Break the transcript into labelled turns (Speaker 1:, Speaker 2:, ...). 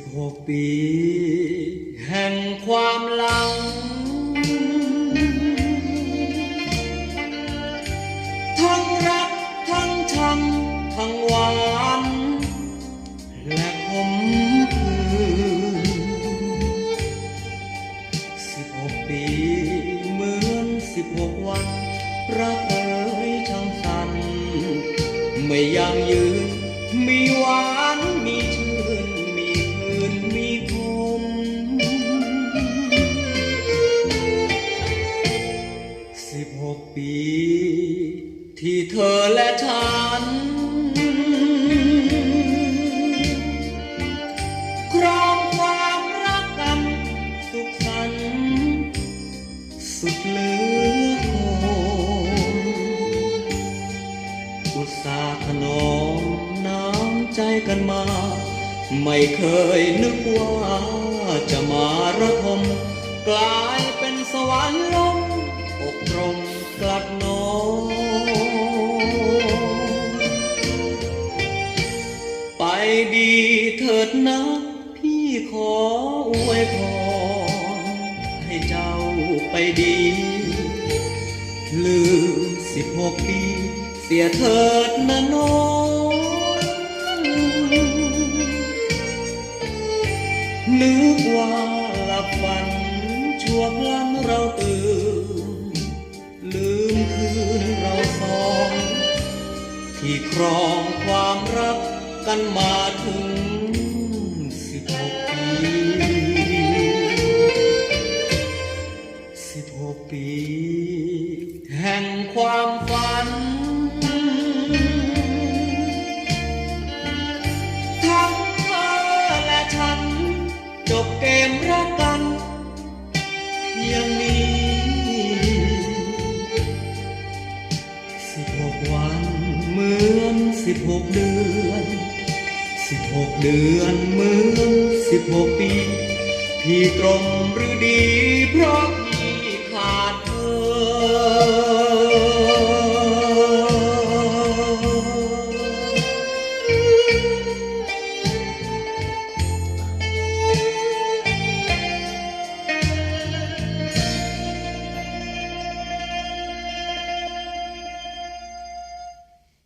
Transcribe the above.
Speaker 1: บหกปี แห่งความหลัง ทั้งรัก ทั้งชังทั้งหวานและขมขื่นสิบหกปี เหมือนสิบหกวันรักเอ๋ยช่างสั้นไม่ยังยืนมีหวาน ปี ที่เธอและฉัน ครองความรักกันสุขสันต์สุดเหลือคงอุตสาห์ถนอมน้ำใจกันมา ไม่เคยนึกว่าจะมาระทมกลายเป็นสวรรค์ลมอกตรง กลัดนอไปดีเถิดนะพี่ขออวยพรให้เจ้าไปดี ลืมสิบหกปี เสียเถิดนะน้องนึกว่าหลับฝันชั่วพลันเราตื่น รองความรักกันมาถึงสิบหกปีสิบหกปี แห่งความฝันทั้งเธอและฉันจบ สิบหกเดือนสิบหกเดือนเหมือนสิบหกปี พี่ตรงหรือดีเพราะพี่ขาดเธอ